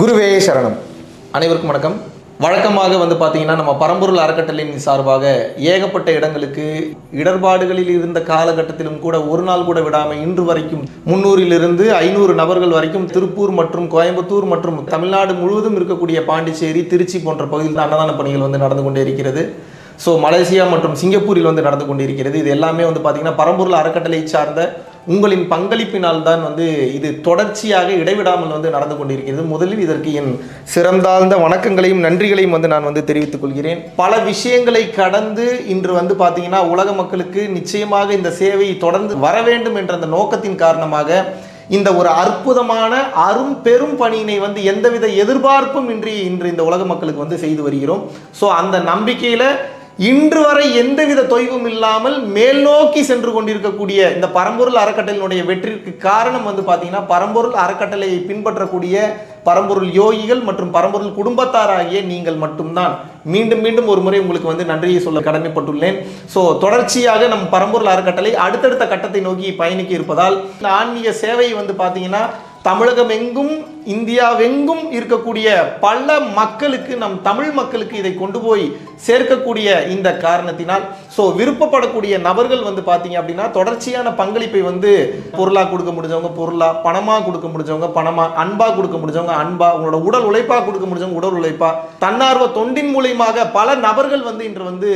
குருவே சரணம். அனைவருக்கும் வணக்கம். வழக்கமாக வந்து பார்த்தீங்கன்னா நம்ம பரம்பொருள் அறக்கட்டளையின் சார்பாக ஏகப்பட்ட இடங்களுக்கு இடர்பாடுகளில் இருந்த காலகட்டத்திலும் கூட ஒரு நாள் கூட விடாமல் இன்று வரைக்கும் முன்னூறிலிருந்து ஐநூறு நபர்கள் வரைக்கும் திருப்பூர் மற்றும் கோயம்புத்தூர் மற்றும் தமிழ்நாடு முழுவதும் இருக்கக்கூடிய பாண்டிச்சேரி திருச்சி போன்ற பகுதியில் அன்னதான பணிகள் வந்து நடந்து கொண்டே இருக்கிறது. ஸோ மலேசியா மற்றும் சிங்கப்பூரில் வந்து நடந்து கொண்டிருக்கிறது. இது எல்லாமே வந்து பார்த்தீங்கன்னா பரம்பொருள் அறக்கட்டளை சார்ந்த உங்களின் பங்களிப்பினால் தான் வந்து இது தொடர்ச்சியாக இடைவிடாமல் வந்து நடந்து கொண்டிருக்கிறது. முதலில் இதற்கு என் சிறந்தாழ்ந்த வணக்கங்களையும் நன்றிகளையும் வந்து நான் வந்து தெரிவித்துக் கொள்கிறேன். பல விஷயங்களை கடந்து இன்று வந்து பார்த்தீங்கன்னா உலக மக்களுக்கு நிச்சயமாக இந்த சேவை தொடர்ந்து வர வேண்டும் என்ற அந்த நோக்கத்தின் காரணமாக இந்த ஒரு அற்புதமான அரும் பெரும் பணியினை வந்து எந்தவித எதிர்பார்ப்பும் இன்றி இன்று இந்த உலக மக்களுக்கு வந்து செய்து வருகிறோம். ஸோ அந்த நம்பிக்கையில் இன்று வரை எந்தவித தொய்வும் இல்லாமல் மேல் நோக்கி சென்று கொண்டிருக்கக்கூடிய இந்த பரம்பொருள் அறக்கட்டளையினுடைய வெற்றிக்கு காரணம் வந்து பார்த்தீங்கன்னா பரம்பொருள் அறக்கட்டளையை பின்பற்றக்கூடிய பரம்பொருள் யோகிகள் மற்றும் பரம்பொருள் குடும்பத்தாராகிய நீங்கள் மட்டும்தான். மீண்டும் மீண்டும் ஒரு முறை உங்களுக்கு வந்து நன்றியை சொல்ல கடமைப்பட்டுள்ளேன். ஸோ தொடர்ச்சியாக நம் பரம்பொருள் அறக்கட்டளை அடுத்தடுத்த கட்டத்தை நோக்கி பயணிக்க இருப்பதால் இந்த ஆன்மீக சேவை வந்து பார்த்தீங்கன்னா தமிழகம் எங்கும் இந்தியாவெங்கும் இருக்கக்கூடிய பல மக்களுக்கு நம் தமிழ் மக்களுக்கு இதை கொண்டு போய் சேர்க்கக்கூடிய இந்த காரணத்தினால் ஸோ விருப்பப்படக்கூடிய நபர்கள் வந்து பார்த்தீங்க அப்படின்னா தொடர்ச்சியான பங்களிப்பை வந்து பொருளாக கொடுக்க முடிஞ்சவங்க பொருளாக பணமாக கொடுக்க முடிஞ்சவங்க பணமாக அன்பாக கொடுக்க முடிஞ்சவங்க அன்பா உங்களோட உடல் உழைப்பாக கொடுக்க முடிஞ்சவங்க உடல் உழைப்பாக தன்னார்வ தொண்டின் மூலியமாக பல நபர்கள் வந்து இன்று வந்து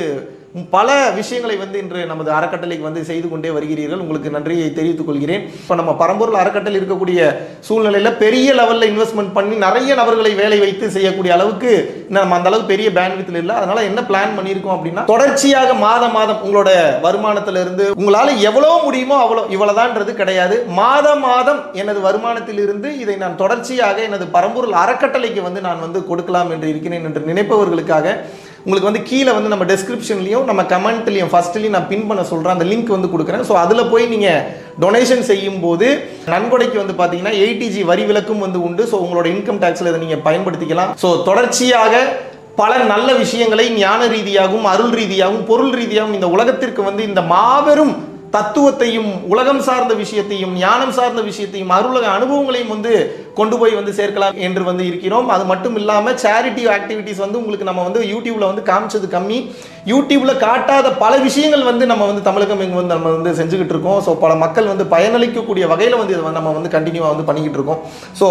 பல விஷயங்களை வந்து இன்று நமது அறக்கட்டளைக்கு வந்து செய்து கொண்டே வருகிறீர்கள். உங்களுக்கு நன்றியை தெரிவித்துக் கொள்கிறேன். இப்போ நம்ம பரம்பொருள் அறக்கட்டளை இருக்கக்கூடிய சூழ்நிலையில் பெரிய லெவலில் இன்வெஸ்ட்மெண்ட் பண்ணி நிறைய நபர்களை வேலை வைத்து செய்யக்கூடிய அளவுக்கு நம்ம அந்த அளவுக்கு பெரிய பேண்ட்வித்தில் இல்லை. அதனால என்ன பிளான் பண்ணியிருக்கோம் அப்படின்னா தொடர்ச்சியாக மாதம் மாதம் உங்களோட வருமானத்திலிருந்து உங்களால் எவ்வளோ முடியுமோ அவ்வளோ இவ்வளவுதான்றது கிடையாது. மாதம் மாதம் எனது வருமானத்திலிருந்து இதை நான் தொடர்ச்சியாக எனது பரம்பூரில் அறக்கட்டளைக்கு வந்து நான் வந்து கொடுக்கலாம் என்று இருக்கிறேன் என்று நினைப்பவர்களுக்காக உங்களுக்கு வந்து கீழே வந்து நம்ம டெஸ்கிரிப்ஷன்லையும் நம்ம கமெண்ட்லையும் ஃபர்ஸ்ட்லையும் நான் பின் பண்ண சொல்கிறேன் அந்த லிங்க் வந்து கொடுக்குறேன். ஸோ அதில் போய் நீங்கள் டொனேஷன் செய்யும் போது நன்கொடைக்கு வந்து பார்த்தீங்கன்னா எயிட்டிஜி வரி விலக்கும் வந்து உண்டு. ஸோ உங்களோட இன்கம் டேக்ஸில் இதை நீங்கள் பயன்படுத்திக்கலாம். ஸோ தொடர்ச்சியாக பல நல்ல விஷயங்களை ஞான ரீதியாகவும் அருள் ரீதியாகவும் பொருள் ரீதியாகவும் இந்த உலகத்திற்கு வந்து இந்த மாபெரும் தத்துவத்தையும் உலகம் சார்ந்த விஷயத்தையும் ஞானம் சார்ந்த விஷயத்தையும் அருளக அனுபவங்களையும் வந்து கொண்டு போய் வந்து சேர்க்கலாம் என்று வந்து இருக்கிறோம். அது மட்டும் இல்லாமல் சேரிட்டி ஆக்டிவிட்டீஸ் வந்து உங்களுக்கு நம்ம வந்து யூடியூப்ல வந்து காமிச்சது கம்மி. யூடியூப்ல காட்டாத பல விஷயங்கள் வந்து நம்ம வந்து தமிழகம் இங்கே வந்து நம்ம வந்து செஞ்சுக்கிட்டு இருக்கோம். ஸோ பல மக்கள் வந்து பயனளிக்கக்கூடிய வகையில் வந்து இதை வந்து நம்ம வந்து கண்டினியூவாக வந்து பண்ணிக்கிட்டு இருக்கோம். ஸோ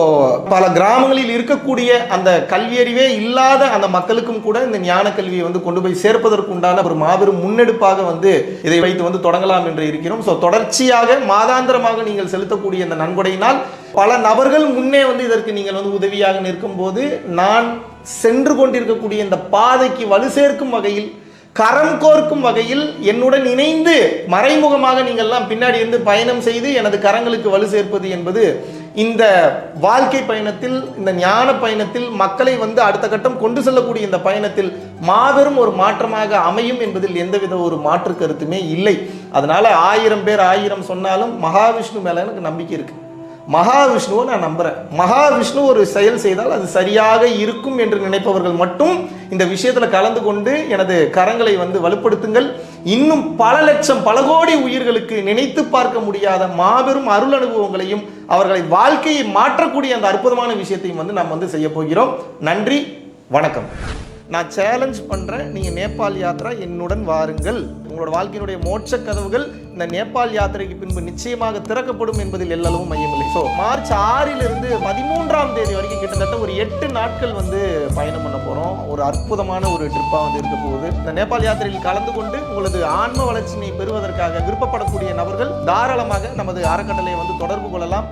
பல கிராமங்களில் இருக்கக்கூடிய அந்த கல்வியறிவே இல்லாத அந்த மக்களுக்கும் கூட இந்த ஞான கல்வியை வந்து கொண்டு போய் சேர்ப்பதற்கு உண்டான ஒரு மாபெரும் முன்னெடுப்பாக வந்து இதை வைத்து வந்து தொடங்கலாம் என்று இருக்கிறோம். ஸோ தொடர்ச்சியாக மாதாந்திரமாக நீங்கள் செலுத்தக்கூடிய இந்த நன்கொடையினால் பல நபர்கள் முன்னே வந்து இதற்கு நீங்கள் வந்து உதவியாக நிற்கும் போது நான் சென்று கொண்டிருக்கக்கூடிய இந்த பாதைக்கு வலு சேர்க்கும் வகையில் கரம் கோர்க்கும் வகையில் என்னுடன் இணைந்து மறைமுகமாக நீங்கள்லாம் பின்னாடி இருந்து பயணம் செய்து எனது கரங்களுக்கு வலு சேர்ப்பது என்பது இந்த வாழ்க்கை பயணத்தில் இந்த ஞான பயணத்தில் மக்களை வந்து அடுத்த கட்டம் கொண்டு செல்லக்கூடிய இந்த பயணத்தில் மாபெரும் ஒரு மாற்றமாக அமையும் என்பதில் எந்தவித ஒரு மாற்று கருத்துமே இல்லை. அதனால ஆயிரம் பேர் ஆயிரம் சொன்னாலும் மகாவிஷ்ணு மேல எனக்கு நம்பிக்கை இருக்கு. மகாவிஷ்ணுவை நான் நம்புகிறேன் மகாவிஷ்ணு ஒரு செயல் செய்தால் அது சரியாக இருக்கும் என்று நினைப்பவர்கள் மட்டும் இந்த விஷயத்தில் கலந்து கொண்டு எனது கரங்களை வந்து வலுப்படுத்துங்கள். இன்னும் பல லட்சம் பல கோடி உயிர்களுக்கு நினைத்து பார்க்க முடியாத மாபெரும் அருள் அனுபவங்களையும் அவர்களை வாழ்க்கையை மாற்றக்கூடிய அந்த அற்புதமான விஷயத்தையும் வந்து நாம் வந்து செய்ய போகிறோம். நன்றி வணக்கம். நான் சேலஞ்ச் பண்ணுறேன் நீங்கள் நேபாள் யாத்திரா என்னுடன் வாருங்கள். உங்களோட வாழ்க்கையினுடைய மோட்ச கதவுகள் இந்த நேபாள் யாத்திரைக்கு பின்பு நிச்சயமாக திறக்கப்படும் என்பதில் எல்லளவும் மையமில்லை ஸோ மார்ச் ஆறிலிருந்து பதிமூன்றாம் தேதி வரைக்கும் கிட்டத்தட்ட ஒரு எட்டு நாட்கள் வந்து பயணம் பண்ண போகிறோம் ஒரு அற்புதமான ஒரு ட்ரிப்பாக வந்து இருக்க போகுது. இந்த நேபாள் யாத்திரையில் கலந்து கொண்டு உங்களது ஆன்ம வளர்ச்சியினை பெறுவதற்காக விருப்பப்படக்கூடிய நபர்கள் தாராளமாக நமது அறக்கட்டளையை வந்து தொடர்பு கொள்ளலாம்.